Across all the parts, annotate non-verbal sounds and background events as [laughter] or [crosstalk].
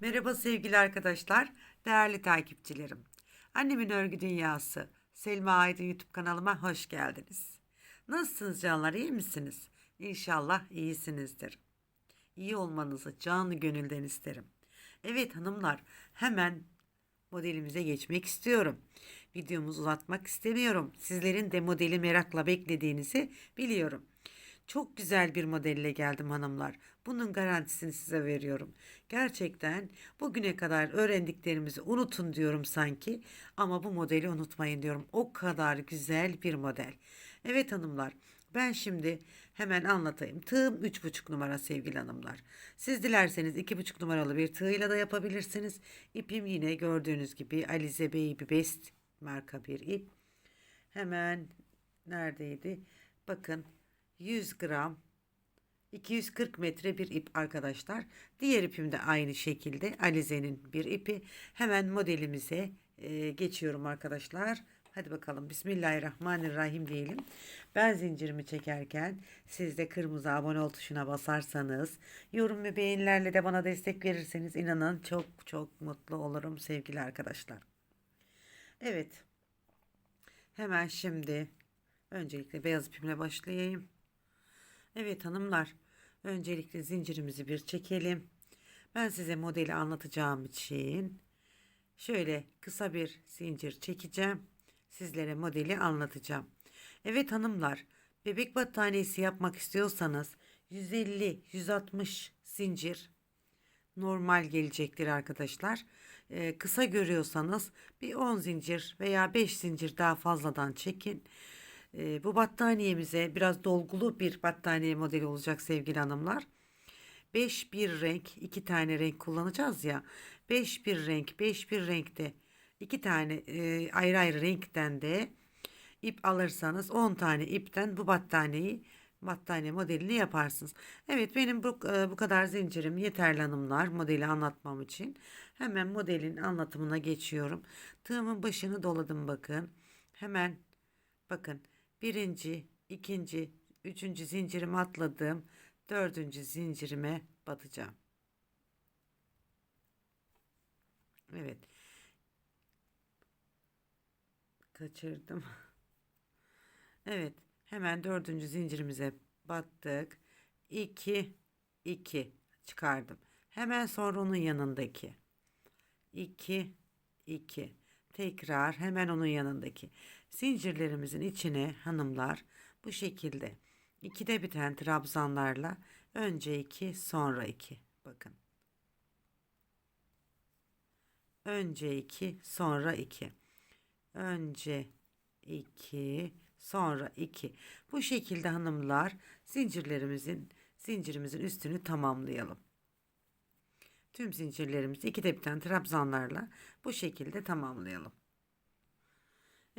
Merhaba sevgili arkadaşlar, değerli takipçilerim. Annemin Örgü Dünyası, Selma Aydın YouTube kanalıma hoş geldiniz. Nasılsınız canlar, iyi misiniz? İnşallah iyisinizdir. İyi olmanızı canı gönülden isterim. Evet hanımlar, hemen modelimize geçmek istiyorum. Videomuzu uzatmak istemiyorum. Sizlerin de modeli merakla beklediğinizi biliyorum. Çok güzel bir modelle geldim hanımlar. Bunun garantisini size veriyorum. Gerçekten bugüne kadar öğrendiklerimizi unutun diyorum sanki ama bu modeli unutmayın diyorum. O kadar güzel bir model. Evet hanımlar, ben şimdi hemen anlatayım. Tığım 3,5 numara sevgili hanımlar. Siz dilerseniz 2,5 numaralı bir tığıyla da yapabilirsiniz. İpim yine gördüğünüz gibi Alize Baby Best marka bir ip. Hemen neredeydi? Bakın 100 gram 240 metre bir ip arkadaşlar. Diğer ipim de aynı şekilde Alize'nin bir ipi. Hemen modelimize e, geçiyorum arkadaşlar. Hadi bakalım Bismillahirrahmanirrahim diyelim. Ben zincirimi çekerken siz de kırmızı abone ol tuşuna basarsanız, yorum ve beğenilerle de bana destek verirseniz inanın çok çok mutlu olurum sevgili arkadaşlar. Evet. Hemen şimdi öncelikle beyaz ipimle başlayayım. Evet hanımlar, öncelikle zincirimizi bir çekelim. Ben size modeli anlatacağım için şöyle kısa bir zincir çekeceğim. Sizlere modeli anlatacağım. Evet hanımlar, bebek battaniyesi yapmak istiyorsanız 150-160 zincir normal gelecektir arkadaşlar. Ee, kısa görüyorsanız bir 10 zincir veya 5 zincir daha fazladan çekin. Ee, bu battaniyemize biraz dolgulu bir battaniye modeli olacak sevgili hanımlar. 5 bir renk, 2 tane renk kullanacağız ya. 5 bir renk, 5 bir renkte 2 tane e, ayrı ayrı renkten de ip alırsanız 10 tane ipten bu battaniyeyi battaniye modelini yaparsınız. Evet benim bu, e, bu kadar zincirim yeterli hanımlar modeli anlatmam için. Hemen modelin anlatımına geçiyorum. Tığımın başını doladım bakın. Hemen bakın birinci, ikinci, üçüncü zincirimi atladım. Dördüncü zincirime batacağım. Evet. Kaçırdım. [laughs] Evet. Hemen dördüncü zincirimize battık. 2 2 çıkardım. Hemen sonra onun yanındaki 2 2 tekrar hemen onun yanındaki zincirlerimizin içine hanımlar bu şekilde ikide biten trabzanlarla önce 2 sonra 2 bakın. Önce 2 sonra 2. Önce 2 sonra 2. Bu şekilde hanımlar zincirlerimizin zincirimizin üstünü tamamlayalım. Tüm zincirlerimizi iki biten trabzanlarla bu şekilde tamamlayalım.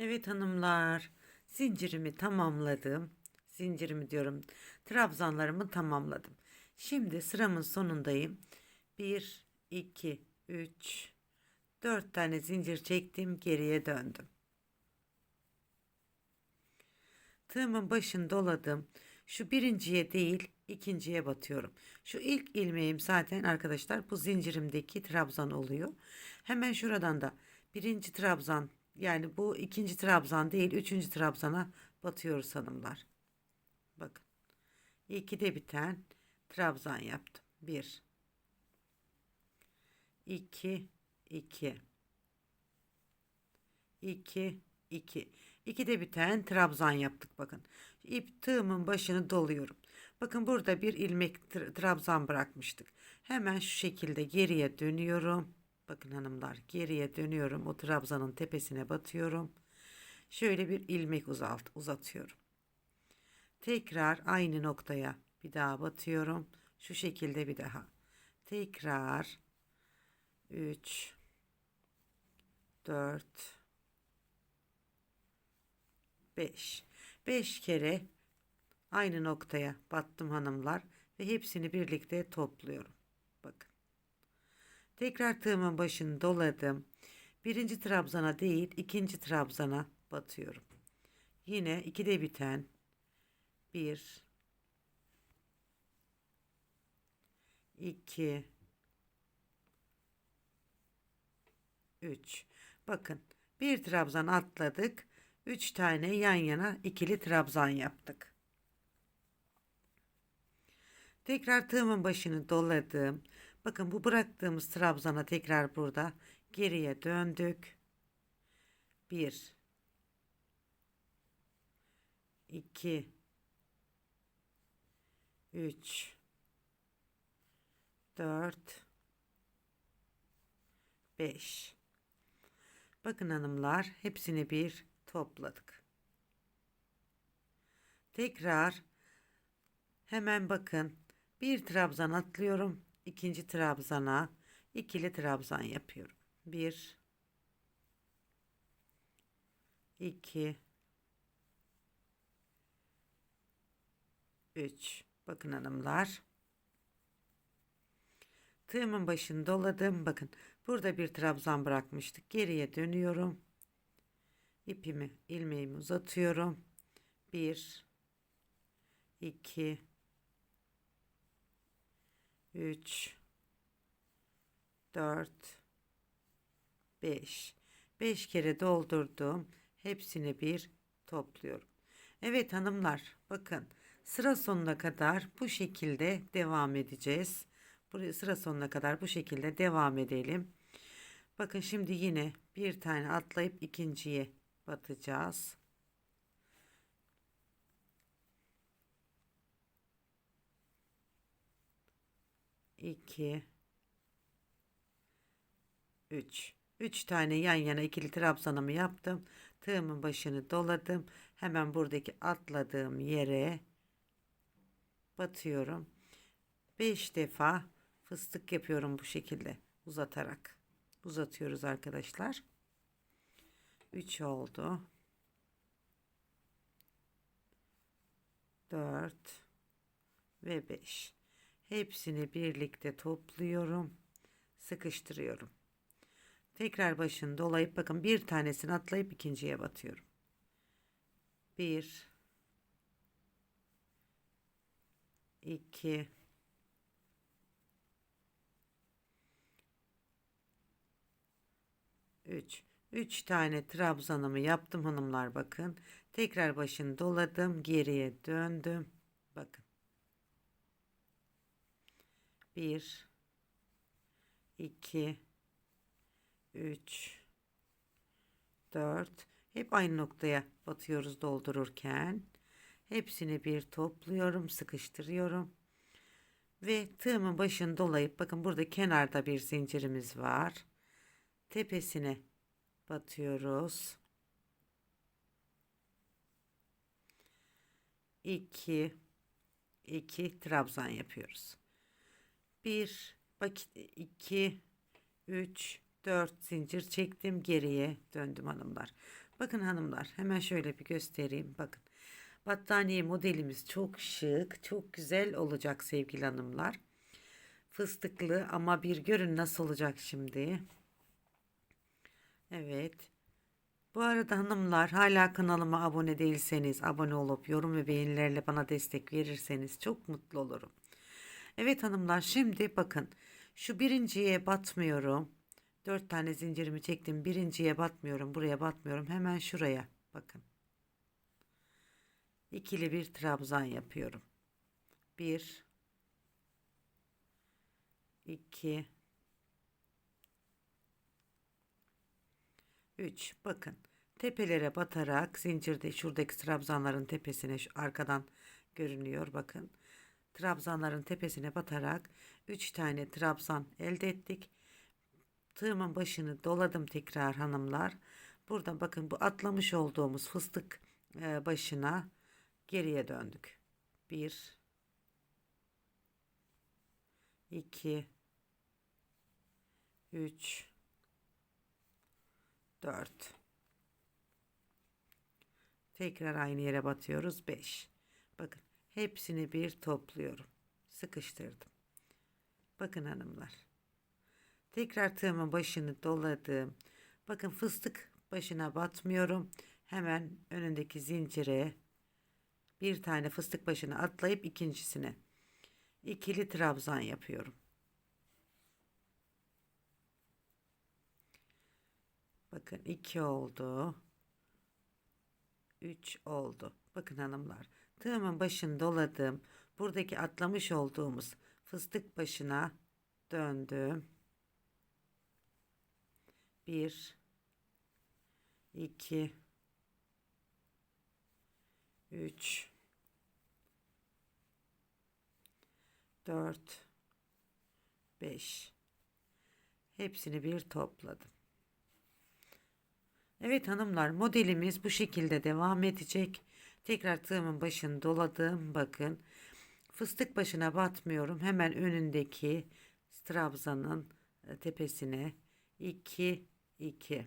Evet hanımlar zincirimi tamamladım. Zincirimi diyorum trabzanlarımı tamamladım. Şimdi sıramın sonundayım. 1, 2, 3, 4 tane zincir çektim geriye döndüm. Tığımın başını doladım. Şu birinciye değil ikinciye batıyorum. Şu ilk ilmeğim zaten arkadaşlar bu zincirimdeki trabzan oluyor. Hemen şuradan da birinci trabzan yani bu ikinci trabzan değil üçüncü trabzana batıyoruz hanımlar. Bakın. İkide biten trabzan yaptım. Bir. iki, iki. İki, iki. İkide biten trabzan yaptık bakın. İp tığımın başını doluyorum. Bakın burada bir ilmek trabzan bırakmıştık. Hemen şu şekilde geriye dönüyorum. Bakın hanımlar geriye dönüyorum. O trabzanın tepesine batıyorum. Şöyle bir ilmek uzalt, uzatıyorum. Tekrar aynı noktaya bir daha batıyorum. Şu şekilde bir daha. Tekrar 3 4 5 5 kere aynı noktaya battım hanımlar ve hepsini birlikte topluyorum. Tekrar tığımın başını doladım. Birinci trabzana değil ikinci trabzana batıyorum. Yine ikide biten bir iki 3. Bakın bir trabzan atladık. 3 tane yan yana ikili trabzan yaptık. Tekrar tığımın başını doladım. Bakın bu bıraktığımız trabzana tekrar burada geriye döndük. 1 2 3 4 5 Bakın hanımlar hepsini bir topladık. Tekrar hemen bakın bir trabzan atlıyorum. İkinci trabzana ikili trabzan yapıyorum. 1 2 3 Bakın hanımlar. Tığımın başını doladım. Bakın burada bir trabzan bırakmıştık. Geriye dönüyorum. İpimi, ilmeğimi uzatıyorum. 1 2 3 4 5 5 kere doldurdum. Hepsini bir topluyorum. Evet hanımlar bakın sıra sonuna kadar bu şekilde devam edeceğiz. Buraya sıra sonuna kadar bu şekilde devam edelim. Bakın şimdi yine bir tane atlayıp ikinciye batacağız. İki, üç. Üç tane yan yana ikili trabzanımı yaptım. Tığımın başını doladım. Hemen buradaki atladığım yere batıyorum. Beş defa fıstık yapıyorum bu şekilde uzatarak. Uzatıyoruz arkadaşlar. 3 oldu. 4 ve 5. Hepsini birlikte topluyorum. Sıkıştırıyorum. Tekrar başını dolayıp bakın bir tanesini atlayıp ikinciye batıyorum. 1 2 3 3 tane trabzanımı yaptım hanımlar bakın. Tekrar başını doladım. Geriye döndüm. Bakın. 1 2 3 4 hep aynı noktaya batıyoruz doldururken. Hepsini bir topluyorum, sıkıştırıyorum. Ve tığımın başını dolayıp bakın burada kenarda bir zincirimiz var. Tepesine batıyoruz. 2 2 trabzan yapıyoruz. 1 bakit 2 3 4 zincir çektim geriye döndüm hanımlar. Bakın hanımlar hemen şöyle bir göstereyim bakın. Battaniye modelimiz çok şık, çok güzel olacak sevgili hanımlar. Fıstıklı ama bir görün nasıl olacak şimdi. Evet. Bu arada hanımlar hala kanalıma abone değilseniz abone olup yorum ve beğenilerle bana destek verirseniz çok mutlu olurum. Evet hanımlar şimdi bakın şu birinciye batmıyorum. Dört tane zincirimi çektim. Birinciye batmıyorum. Buraya batmıyorum. Hemen şuraya bakın. İkili bir trabzan yapıyorum. Bir, iki, 3 bakın tepelere batarak zincirde şuradaki trabzanların tepesine şu arkadan görünüyor bakın. Trabzanların tepesine batarak 3 tane trabzan elde ettik. Tığımın başını doladım tekrar hanımlar. Burada bakın bu atlamış olduğumuz fıstık e, başına geriye döndük. 1 2 3 4 tekrar aynı yere batıyoruz 5 bakın hepsini bir topluyorum sıkıştırdım bakın hanımlar tekrar tığımın başını doladım bakın fıstık başına batmıyorum hemen önündeki zincire bir tane fıstık başına atlayıp ikincisine ikili trabzan yapıyorum Bakın 2 oldu. 3 oldu. Bakın hanımlar. Tığımın başını doladım. Buradaki atlamış olduğumuz fıstık başına döndüm. 1 2 3 4 5 Hepsini bir topladım. Evet hanımlar modelimiz bu şekilde devam edecek. Tekrar tığımın başını doladım. Bakın fıstık başına batmıyorum. Hemen önündeki trabzanın e, tepesine 2 2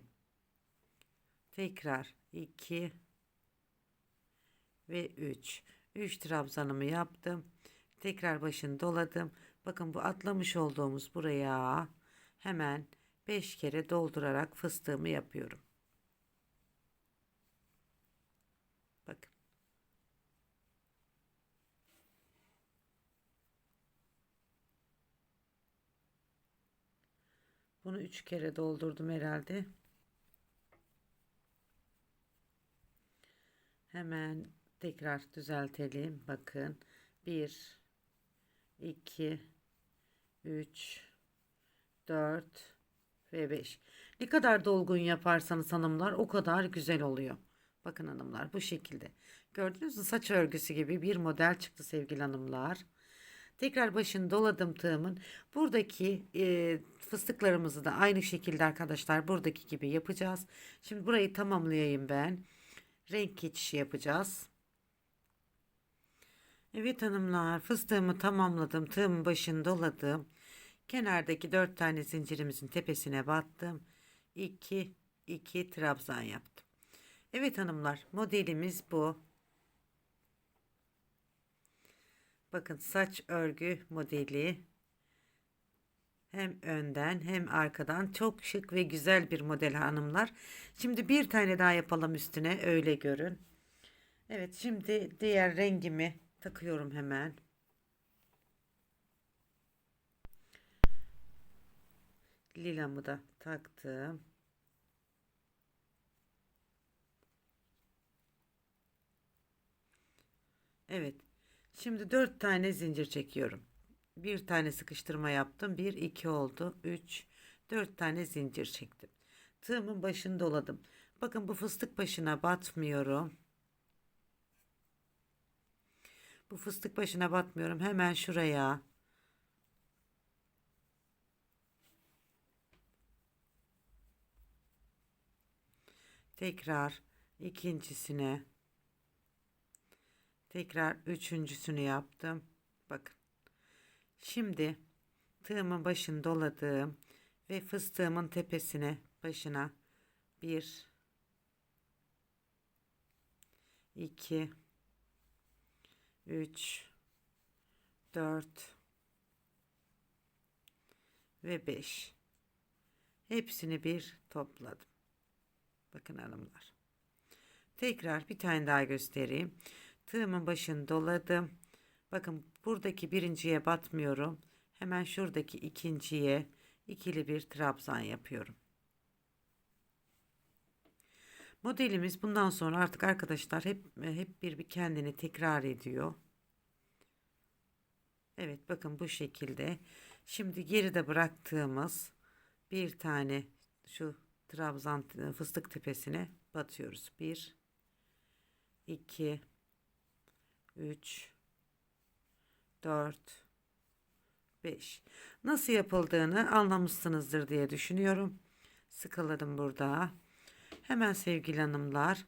tekrar 2 ve 3 3 trabzanımı yaptım. Tekrar başını doladım. Bakın bu atlamış olduğumuz buraya hemen 5 kere doldurarak fıstığımı yapıyorum. Bakın. Bunu 3 kere doldurdum herhalde. Hemen tekrar düzeltelim. Bakın. 1 2 3 4 ve 5. Ne kadar dolgun yaparsanız hanımlar o kadar güzel oluyor. Bakın hanımlar bu şekilde. Gördünüz mü saç örgüsü gibi bir model çıktı sevgili hanımlar. Tekrar başını doladım tığımın. Buradaki e, fıstıklarımızı da aynı şekilde arkadaşlar buradaki gibi yapacağız. Şimdi burayı tamamlayayım ben. Renk geçişi yapacağız. Evet hanımlar fıstığımı tamamladım. Tığımın başını doladım. Kenardaki dört tane zincirimizin tepesine battım. 2 2 trabzan yaptım. Evet hanımlar modelimiz bu. Bakın saç örgü modeli hem önden hem arkadan çok şık ve güzel bir model hanımlar. Şimdi bir tane daha yapalım üstüne öyle görün. Evet şimdi diğer rengimi takıyorum hemen. Lilamı da taktım. Evet. Şimdi dört tane zincir çekiyorum. Bir tane sıkıştırma yaptım. Bir, iki oldu. Üç, dört tane zincir çektim. Tığımın başını doladım. Bakın bu fıstık başına batmıyorum. Bu fıstık başına batmıyorum. Hemen şuraya tekrar ikincisine tekrar üçüncüsünü yaptım. Bakın. Şimdi tığımın başını doladım ve fıstığımın tepesine başına bir iki üç dört ve beş hepsini bir topladım. Bakın hanımlar. Tekrar bir tane daha göstereyim. Tığımın başını doladım. Bakın buradaki birinciye batmıyorum. Hemen şuradaki ikinciye ikili bir trabzan yapıyorum. Modelimiz bundan sonra artık arkadaşlar hep hep bir bir kendini tekrar ediyor. Evet bakın bu şekilde. Şimdi geride bıraktığımız bir tane şu trabzan fıstık tepesine batıyoruz. 1 2 3 4 5 Nasıl yapıldığını anlamışsınızdır diye düşünüyorum. Sıkıladım burada. Hemen sevgili hanımlar.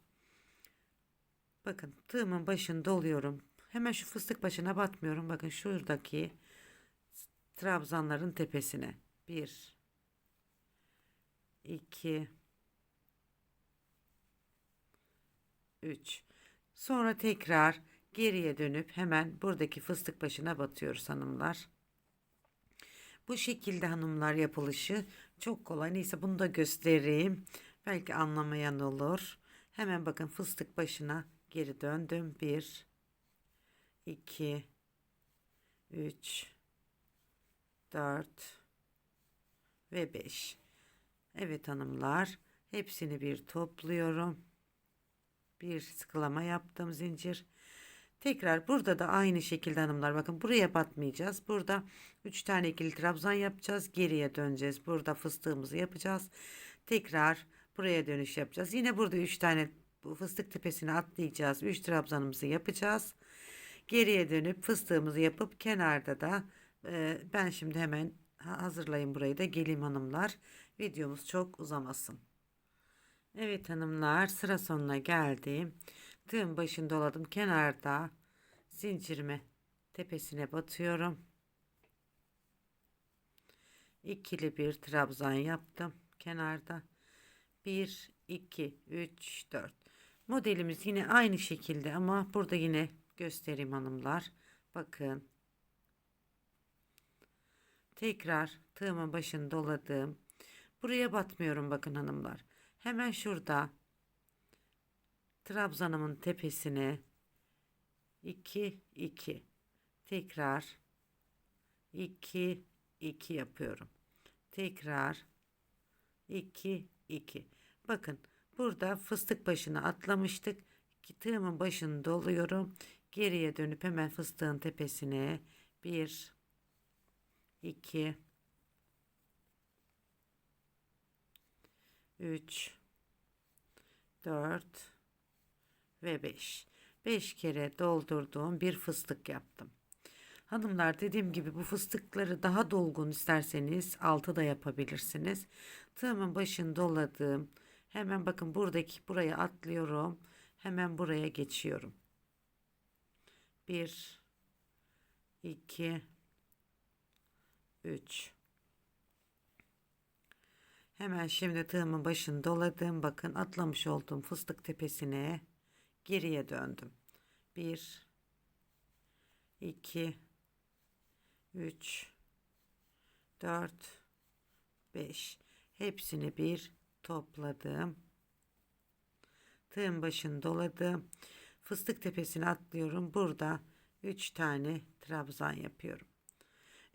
Bakın tığımın başını doluyorum. Hemen şu fıstık başına batmıyorum. Bakın şuradaki trabzanların tepesine. 1 2 3 Sonra tekrar geriye dönüp hemen buradaki fıstık başına batıyoruz hanımlar. Bu şekilde hanımlar yapılışı çok kolay. Neyse bunu da göstereyim. Belki anlamayan olur. Hemen bakın fıstık başına geri döndüm. 1 2 3 4 ve 5. Evet hanımlar Hepsini bir topluyorum. Bir sıkılama yaptım zincir. Tekrar burada da aynı şekilde hanımlar bakın buraya batmayacağız. Burada 3 tane ikili trabzan yapacağız. Geriye döneceğiz. Burada fıstığımızı yapacağız. Tekrar buraya dönüş yapacağız. Yine burada 3 tane fıstık tepesine atlayacağız. 3 trabzanımızı yapacağız. Geriye dönüp fıstığımızı yapıp kenarda da e, ben şimdi hemen ha- hazırlayın burayı da geleyim hanımlar. Videomuz çok uzamasın. Evet hanımlar sıra sonuna geldim. Tığın başını doladım kenarda zincirimi tepesine batıyorum. İkili bir trabzan yaptım kenarda. 1 2 3 4. Modelimiz yine aynı şekilde ama burada yine göstereyim hanımlar. Bakın. Tekrar tığımın başını doladım. Buraya batmıyorum bakın hanımlar. Hemen şurada trabzanımın tepesine 2 2 tekrar 2 2 yapıyorum. Tekrar 2 2. Bakın burada fıstık başına atlamıştık. Tığımın başını doluyorum. Geriye dönüp hemen fıstığın tepesine 1 2 3 4 ve 5. 5 kere doldurduğum bir fıstık yaptım. Hanımlar dediğim gibi bu fıstıkları daha dolgun isterseniz altı da yapabilirsiniz. Tığımın başını doladım. Hemen bakın buradaki buraya atlıyorum. Hemen buraya geçiyorum. 1 2 3 Hemen şimdi tığımın başını doladım. Bakın atlamış olduğum fıstık tepesine geriye döndüm. 1 2 3 4 5 hepsini bir topladım. Tığın başını doladım. Fıstık tepesine atlıyorum. Burada 3 tane trabzan yapıyorum.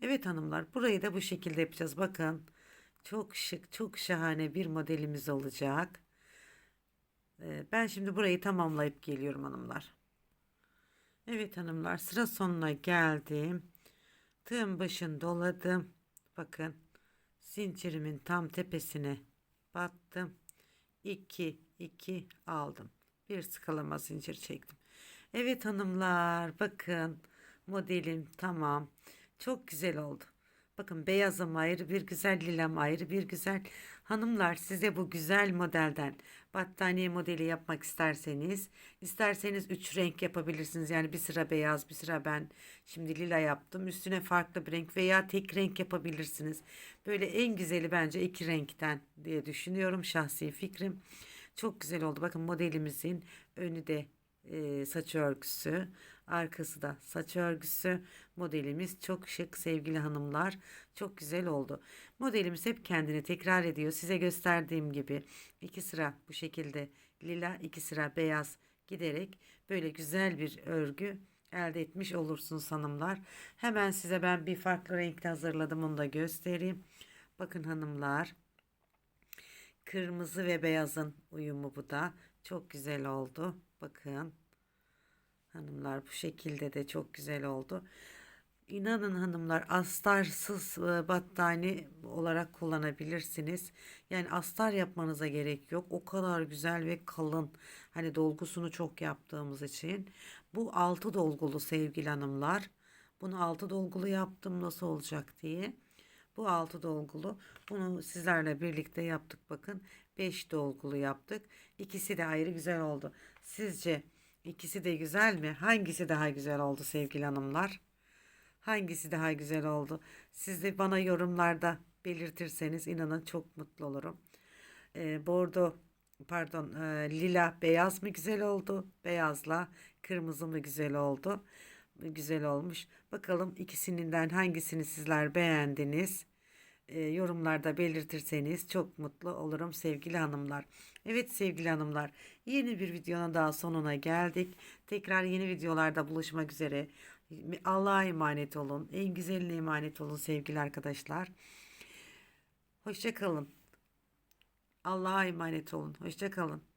Evet hanımlar burayı da bu şekilde yapacağız. Bakın çok şık çok şahane bir modelimiz olacak. Ee, Ben şimdi burayı tamamlayıp geliyorum hanımlar. Evet hanımlar sıra sonuna geldim. Tığın başını doladım. Bakın zincirimin tam tepesine battım. 2 2 aldım. Bir sıkalama zincir çektim. Evet hanımlar bakın modelim tamam. Çok güzel oldu. Bakın beyazım ayrı bir güzel, lilam ayrı bir güzel. Hanımlar size bu güzel modelden battaniye modeli yapmak isterseniz, isterseniz üç renk yapabilirsiniz. Yani bir sıra beyaz, bir sıra ben şimdi lila yaptım. Üstüne farklı bir renk veya tek renk yapabilirsiniz. Böyle en güzeli bence iki renkten diye düşünüyorum şahsi fikrim. Çok güzel oldu. Bakın modelimizin önü de e, saç örgüsü, arkası da saç örgüsü. Modelimiz çok şık sevgili hanımlar. Çok güzel oldu. Modelimiz hep kendini tekrar ediyor. Size gösterdiğim gibi iki sıra bu şekilde lila, iki sıra beyaz giderek böyle güzel bir örgü elde etmiş olursunuz hanımlar. Hemen size ben bir farklı renkte hazırladım onu da göstereyim. Bakın hanımlar. Kırmızı ve beyazın uyumu bu da. Çok güzel oldu. Bakın. Hanımlar bu şekilde de çok güzel oldu. İnanın hanımlar astarsız e, battaniye olarak kullanabilirsiniz. Yani astar yapmanıza gerek yok. O kadar güzel ve kalın. Hani dolgusunu çok yaptığımız için. Bu altı dolgulu sevgili hanımlar. Bunu altı dolgulu yaptım nasıl olacak diye. Bu altı dolgulu. Bunu sizlerle birlikte yaptık bakın. 5 dolgulu yaptık. İkisi de ayrı güzel oldu. Sizce ikisi de güzel mi? Hangisi daha güzel oldu sevgili hanımlar? Hangisi daha güzel oldu? Siz de bana yorumlarda belirtirseniz inanın çok mutlu olurum. Ee, bordo pardon e, lila beyaz mı güzel oldu? Beyazla kırmızı mı güzel oldu? Güzel olmuş. Bakalım ikisinden hangisini sizler beğendiniz? e, yorumlarda belirtirseniz çok mutlu olurum sevgili hanımlar. Evet sevgili hanımlar yeni bir videonun daha sonuna geldik. Tekrar yeni videolarda buluşmak üzere. Allah'a emanet olun. En güzeline emanet olun sevgili arkadaşlar. Hoşçakalın. Allah'a emanet olun. Hoşça kalın.